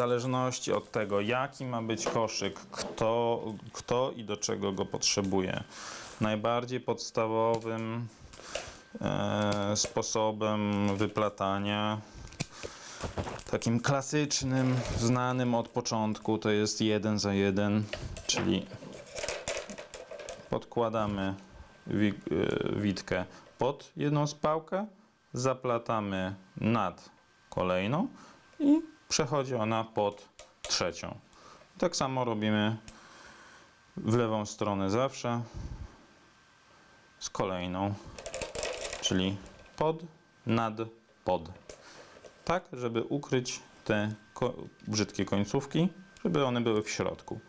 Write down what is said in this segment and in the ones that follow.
zależności od tego, jaki ma być koszyk, kto, kto i do czego go potrzebuje. Najbardziej podstawowym e, sposobem wyplatania, takim klasycznym, znanym od początku, to jest jeden za jeden, czyli podkładamy wi- e, witkę pod jedną spałkę, zaplatamy nad kolejną i przechodzi ona pod trzecią. Tak samo robimy w lewą stronę zawsze z kolejną, czyli pod, nad, pod. Tak, żeby ukryć te ko- brzydkie końcówki, żeby one były w środku.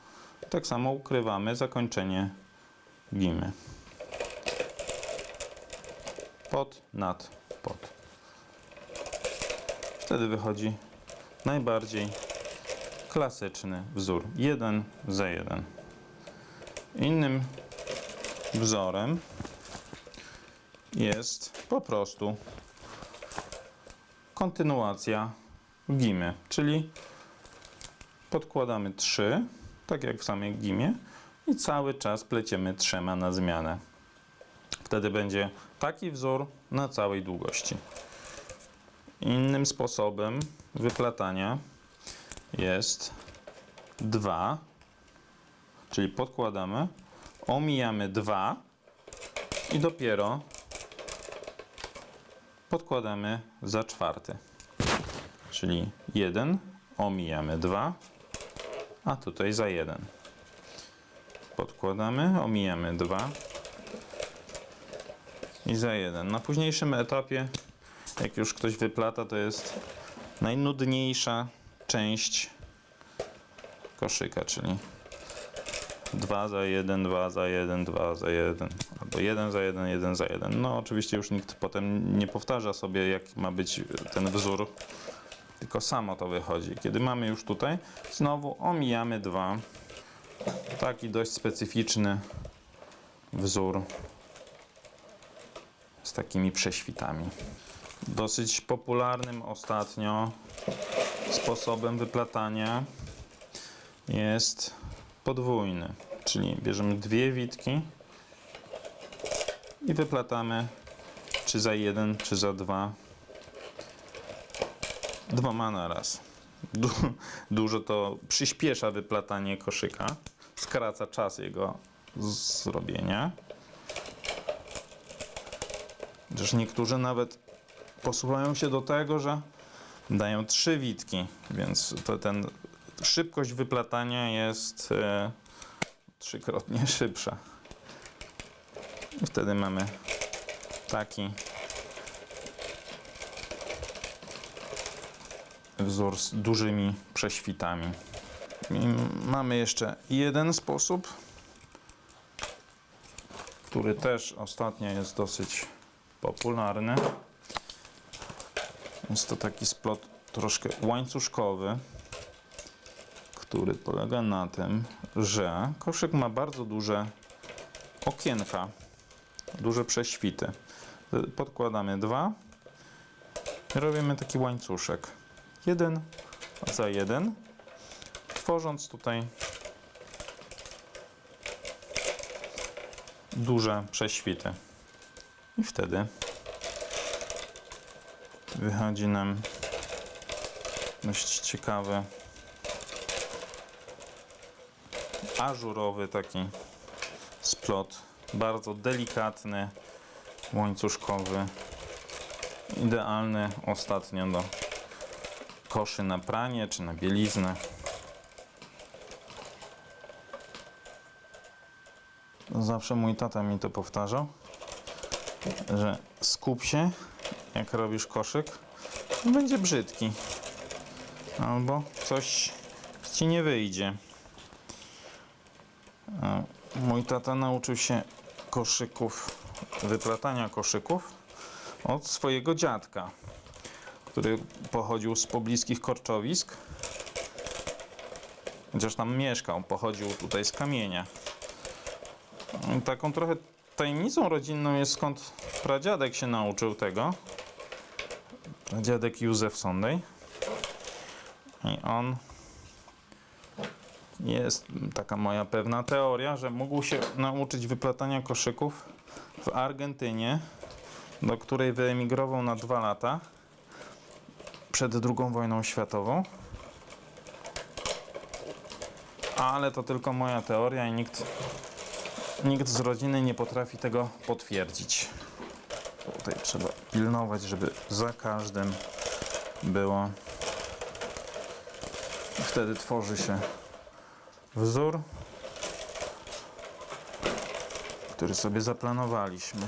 Tak samo ukrywamy zakończenie gimy. Pod, nad, pod. Wtedy wychodzi najbardziej klasyczny wzór. Jeden za jeden. Innym wzorem jest po prostu kontynuacja gimy, czyli podkładamy trzy, tak jak w samej gimie i cały czas pleciemy trzema na zmianę. Wtedy będzie taki wzór na całej długości. Innym sposobem wyplatania jest dwa, czyli podkładamy, omijamy dwa i dopiero podkładamy za czwarty. Czyli jeden, omijamy dwa, a tutaj za jeden. Podkładamy, omijamy dwa i za jeden. Na późniejszym etapie, jak już ktoś wyplata, to jest najnudniejsza część koszyka, czyli 2 za 1, 2 za 1, 2 za 1, albo 1 za 1, 1 za 1. No oczywiście już nikt potem nie powtarza sobie, jak ma być ten wzór, tylko samo to wychodzi. Kiedy mamy już tutaj, znowu omijamy 2. Taki dość specyficzny wzór z takimi prześwitami. Dosyć popularnym ostatnio sposobem wyplatania jest podwójny, czyli bierzemy dwie witki i wyplatamy czy za jeden, czy za dwa, dwoma na raz. Du dużo to przyspiesza wyplatanie koszyka, skraca czas jego zrobienia. Chociaż niektórzy nawet posuwają się do tego, że dają trzy witki, więc to ten szybkość wyplatania jest e, trzykrotnie szybsza. Wtedy mamy taki wzór z dużymi prześwitami. I mamy jeszcze jeden sposób, który też ostatnio jest dosyć popularny. Jest to taki splot troszkę łańcuszkowy, który polega na tym, że koszyk ma bardzo duże okienka, duże prześwity. Podkładamy dwa i robimy taki łańcuszek. Jeden za jeden, tworząc tutaj duże prześwity. I wtedy wychodzi nam dość ciekawy ażurowy taki splot, bardzo delikatny, łańcuszkowy, idealny ostatnio do koszy na pranie czy na bieliznę. Zawsze mój tata mi to powtarzał, że skup się, jak robisz koszyk, będzie brzydki. Albo coś ci nie wyjdzie. A Mój tata nauczył się koszyków, wyplatania koszyków od swojego dziadka, który pochodził z pobliskich korczowisk. Chociaż tam mieszkał, pochodził tutaj z kamienia. Taką trochę tajemnicą rodzinną jest skąd pradziadek się nauczył tego. Pradziadek Józef Sondej. I on jest taka moja pewna teoria, że mógł się nauczyć wyplatania koszyków w Argentynie, do której wyemigrował na dwa lata przed II wojną światową. Ale to tylko moja teoria i nikt, nikt z rodziny nie potrafi tego potwierdzić. Tutaj trzeba pilnować, żeby za każdym było. Wtedy tworzy się wzór, który sobie zaplanowaliśmy.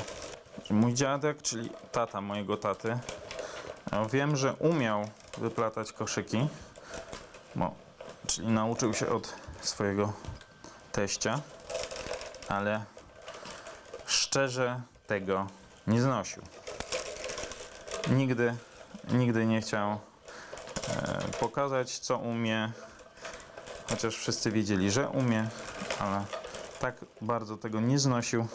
Mój dziadek, czyli tata mojego taty, ja wiem, że umiał wyplatać koszyki, bo, czyli nauczył się od swojego teścia, ale szczerze tego nie znosił. Nigdy, nigdy nie chciał e, pokazać, co umie, chociaż wszyscy wiedzieli, że umie, ale tak bardzo tego nie znosił,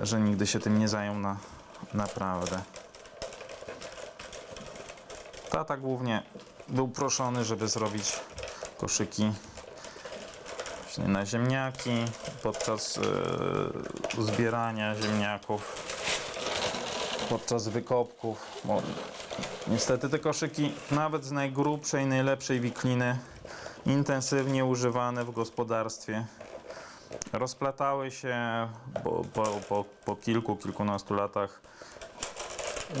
że nigdy się tym nie zajął na naprawdę. Tata głównie był proszony, żeby zrobić koszyki właśnie na ziemniaki podczas e, zbierania ziemniaków, podczas wykopków. Bo niestety te koszyki, nawet z najgrubszej, najlepszej wikliny, intensywnie używane w gospodarstwie, rozplatały się po, po, po, po kilku, kilkunastu latach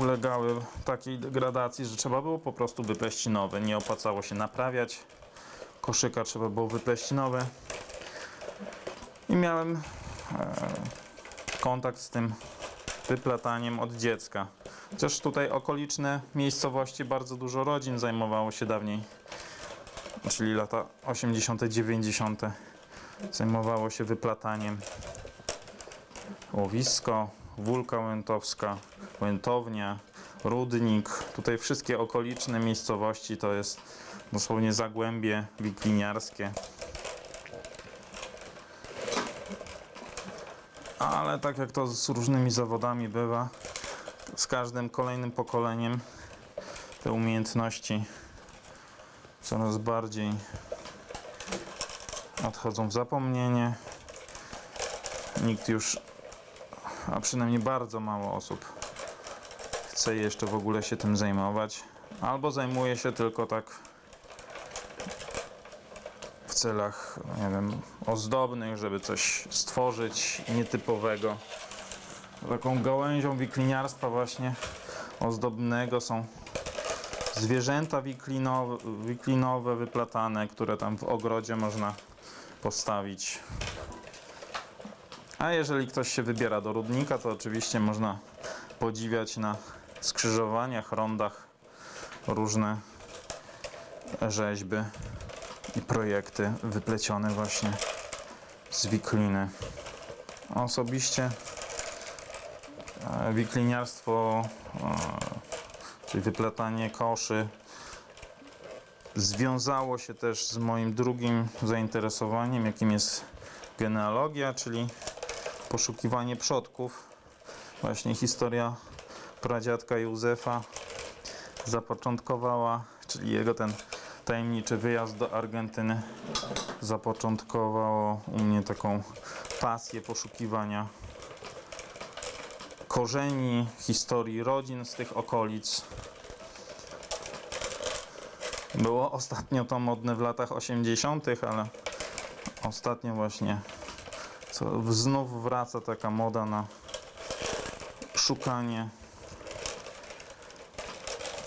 ulegały takiej degradacji, że trzeba było po prostu wypleść nowe. Nie opłacało się naprawiać koszyka, trzeba było wypleść nowe. I miałem e, kontakt z tym wyplataniem od dziecka. Chociaż tutaj okoliczne miejscowości, bardzo dużo rodzin zajmowało się dawniej, czyli lata 80., 90. zajmowało się wyplataniem. Łowisko, Wólka Łętowska, Łętownia, Rudnik. Tutaj wszystkie okoliczne miejscowości to jest dosłownie zagłębie wikliniarskie. Ale tak jak to z różnymi zawodami bywa, z każdym kolejnym pokoleniem te umiejętności coraz bardziej odchodzą w zapomnienie. Nikt już, a przynajmniej bardzo mało osób chce jeszcze w ogóle się tym zajmować. Albo zajmuje się tylko tak celach, nie wiem, ozdobnych, żeby coś stworzyć nietypowego. Taką gałęzią wikliniarstwa właśnie ozdobnego są zwierzęta wiklinowe, wiklinowe wyplatane, które tam w ogrodzie można postawić. A jeżeli ktoś się wybiera do Rudnika, to oczywiście można podziwiać na skrzyżowaniach, rondach różne rzeźby projekty wyplecione właśnie z wikliny. Osobiście e, wikliniarstwo, e, czyli wyplatanie koszy, związało się też z moim drugim zainteresowaniem, jakim jest genealogia, czyli poszukiwanie przodków. Właśnie historia pradziadka Józefa zapoczątkowała, czyli jego ten tajemniczy wyjazd do Argentyny zapoczątkowało u mnie taką pasję poszukiwania korzeni, historii rodzin z tych okolic. Było ostatnio to modne w latach 80., ale ostatnio właśnie co, znów wraca taka moda na szukanie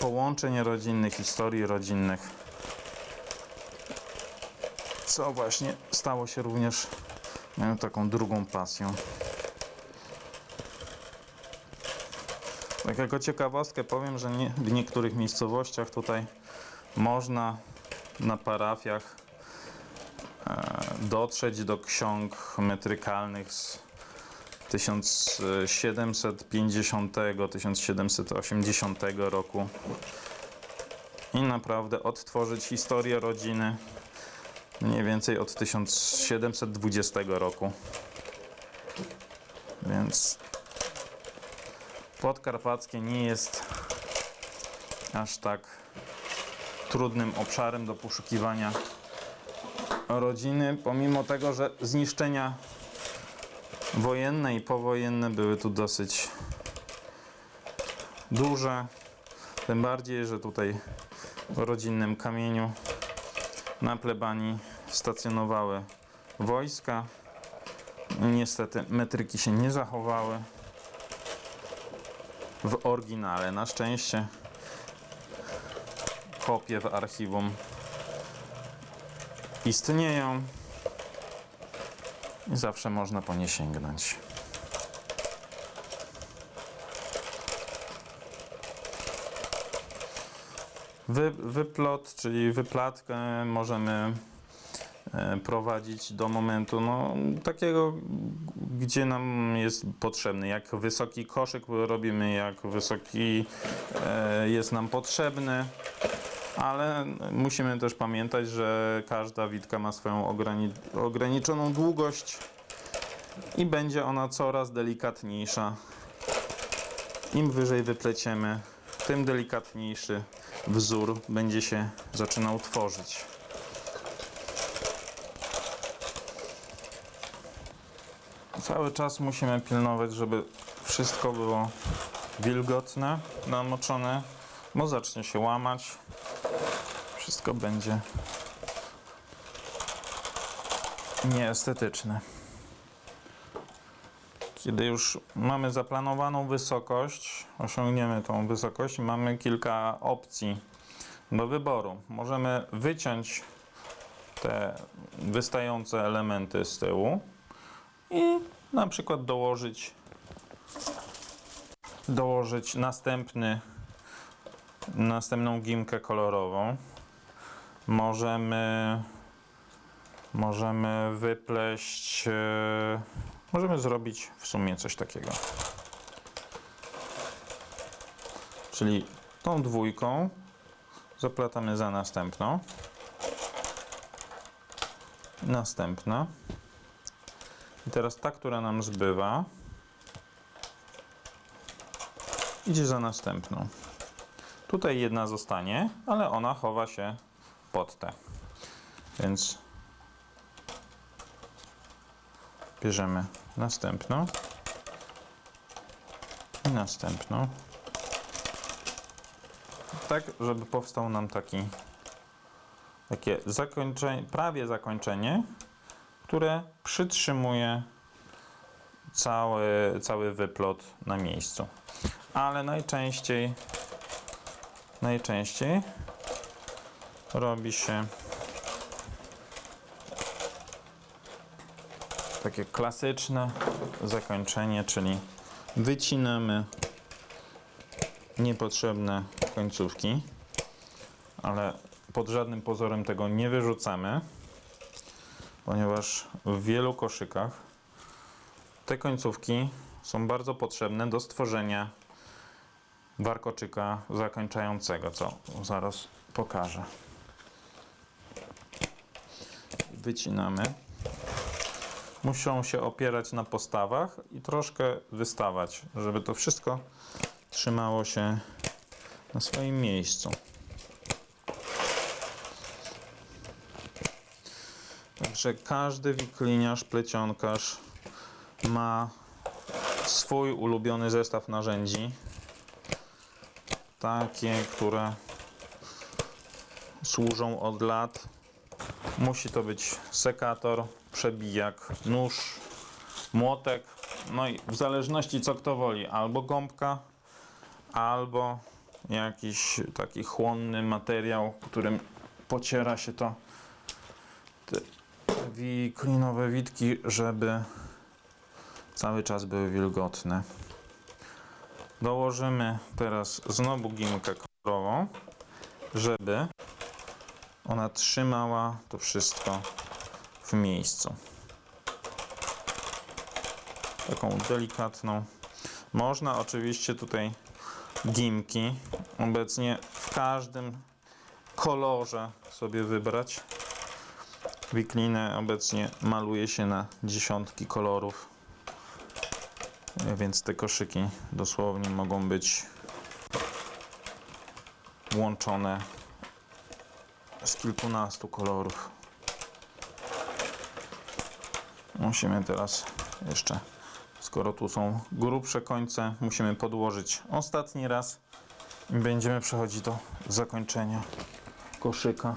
połączeń rodzinnych, historii rodzinnych. Co właśnie stało się również moją taką drugą pasją. Tak jako ciekawostkę powiem, że nie, w niektórych miejscowościach tutaj można na parafiach e, dotrzeć do ksiąg metrykalnych z 1750-1780 roku i naprawdę odtworzyć historię rodziny mniej więcej od 1720 roku. Więc podkarpackie nie jest aż tak trudnym obszarem do poszukiwania rodziny, pomimo tego, że zniszczenia wojenne i powojenne były tu dosyć duże. Tym bardziej, że tutaj w rodzinnym kamieniu na plebanii stacjonowały wojska. Niestety metryki się nie zachowały w oryginale. Na szczęście kopie w archiwum istnieją i zawsze można po nie sięgnąć. Wy, wyplot, czyli wyplatkę możemy e, prowadzić do momentu no, takiego, gdzie nam jest potrzebny. Jak wysoki koszyk robimy, jak wysoki e, jest nam potrzebny. Ale musimy też pamiętać, że każda witka ma swoją ograni ograniczoną długość i będzie ona coraz delikatniejsza. Im wyżej wypleciemy, tym delikatniejszy wzór będzie się zaczynał tworzyć. Cały czas musimy pilnować, żeby wszystko było wilgotne, namoczone, bo zacznie się łamać. Wszystko będzie nieestetyczne. Kiedy już mamy zaplanowaną wysokość, osiągniemy tą wysokość, mamy kilka opcji do wyboru. Możemy wyciąć te wystające elementy z tyłu i na przykład dołożyć dołożyć następny następną gimkę kolorową. Możemy możemy wypleść e, możemy zrobić w sumie coś takiego. Czyli tą dwójką zaplatamy za następną. Następna. I teraz ta, która nam zbywa, idzie za następną. Tutaj jedna zostanie, ale ona chowa się pod te. Więc bierzemy następną i następną. Tak, żeby powstał nam taki takie zakończenie, prawie zakończenie, które przytrzymuje cały, cały wyplot na miejscu. Ale najczęściej najczęściej robi się takie klasyczne zakończenie, czyli wycinamy niepotrzebne końcówki, ale pod żadnym pozorem tego nie wyrzucamy, ponieważ w wielu koszykach te końcówki są bardzo potrzebne do stworzenia warkoczyka zakończającego, co zaraz pokażę. Wycinamy. Muszą się opierać na postawach i troszkę wystawać, żeby to wszystko trzymało się na swoim miejscu. Także każdy wikliniarz, plecionkarz ma swój ulubiony zestaw narzędzi takie, które służą od lat. Musi to być sekator, przebijak, nóż, młotek. No i w zależności co kto woli, albo gąbka, albo jakiś taki chłonny materiał, którym pociera się to te wiklinowe witki, żeby cały czas były wilgotne. Dołożymy teraz znowu gumkę kolorową, żeby ona trzymała to wszystko w miejscu. Taką delikatną. Można oczywiście tutaj gimki obecnie w każdym kolorze sobie wybrać. Wiklinę obecnie maluje się na dziesiątki kolorów. Więc te koszyki dosłownie mogą być łączone z kilkunastu kolorów. Musimy teraz jeszcze, skoro tu są grubsze końce, musimy podłożyć ostatni raz i będziemy przechodzić do zakończenia koszyka.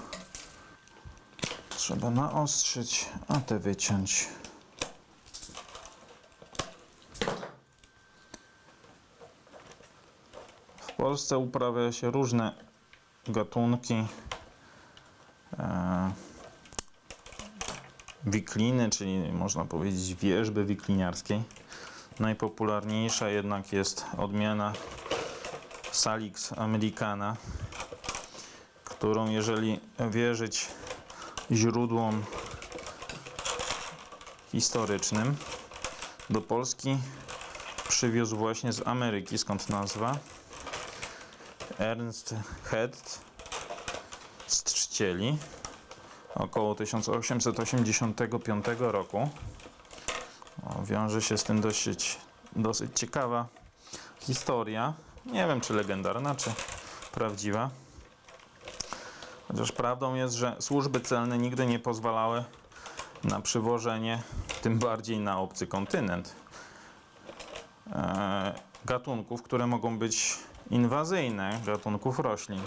Trzeba naostrzyć, a te wyciąć. W Polsce uprawia się różne gatunki e, wikliny, czyli można powiedzieć wierzby wikliniarskiej. Najpopularniejsza jednak jest odmiana Salix americana, którą jeżeli wierzyć źródłom historycznym, do Polski przywiózł właśnie z Ameryki, skąd nazwa, Ernst Head z Trzcieli około 1885 roku. O, wiąże się z tym dosyć, dosyć ciekawa historia. Nie wiem, czy legendarna, czy prawdziwa. Chociaż prawdą jest, że służby celne nigdy nie pozwalały na przywożenie, tym bardziej na obcy kontynent, e, gatunków, które mogą być inwazyjne, gatunków roślin.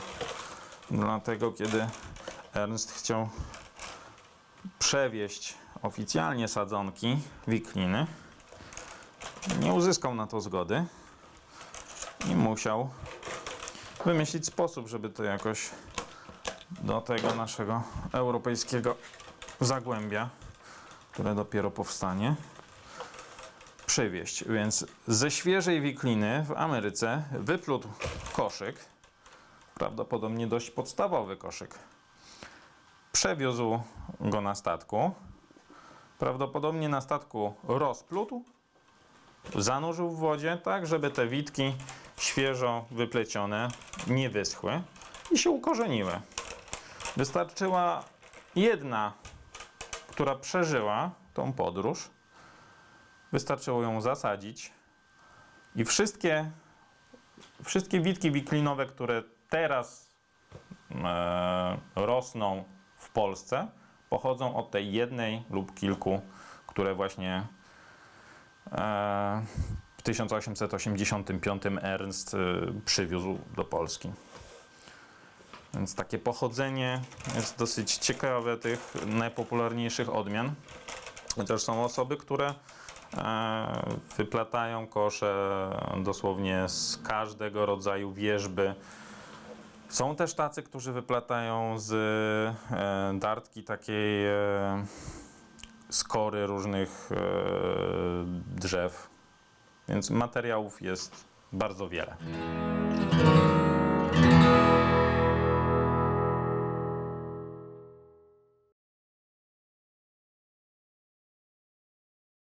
Dlatego, kiedy Ernst chciał przewieźć oficjalnie sadzonki wikliny, nie uzyskał na to zgody i musiał wymyślić sposób, żeby to jakoś do tego naszego europejskiego zagłębia, które dopiero powstanie, przywieźć. Więc ze świeżej wikliny w Ameryce wyplótł koszyk, prawdopodobnie dość podstawowy koszyk. Przewiózł go na statku. Prawdopodobnie na statku rozplótł, zanurzył w wodzie, tak żeby te witki świeżo wyplecione nie wyschły i się ukorzeniły. Wystarczyła jedna, która przeżyła tą podróż. Wystarczyło ją zasadzić i wszystkie, wszystkie witki wiklinowe, które teraz e, rosną Polsce, pochodzą od tej jednej lub kilku, które właśnie e, w 1885 Ernst e, przywiózł do Polski. Więc takie pochodzenie jest dosyć ciekawe tych najpopularniejszych odmian. Chociaż są osoby, które e, wyplatają kosze dosłownie z każdego rodzaju wierzby. Są też tacy, którzy wyplatają z e, dartki takiej e, skory różnych e, drzew. Więc materiałów jest bardzo wiele.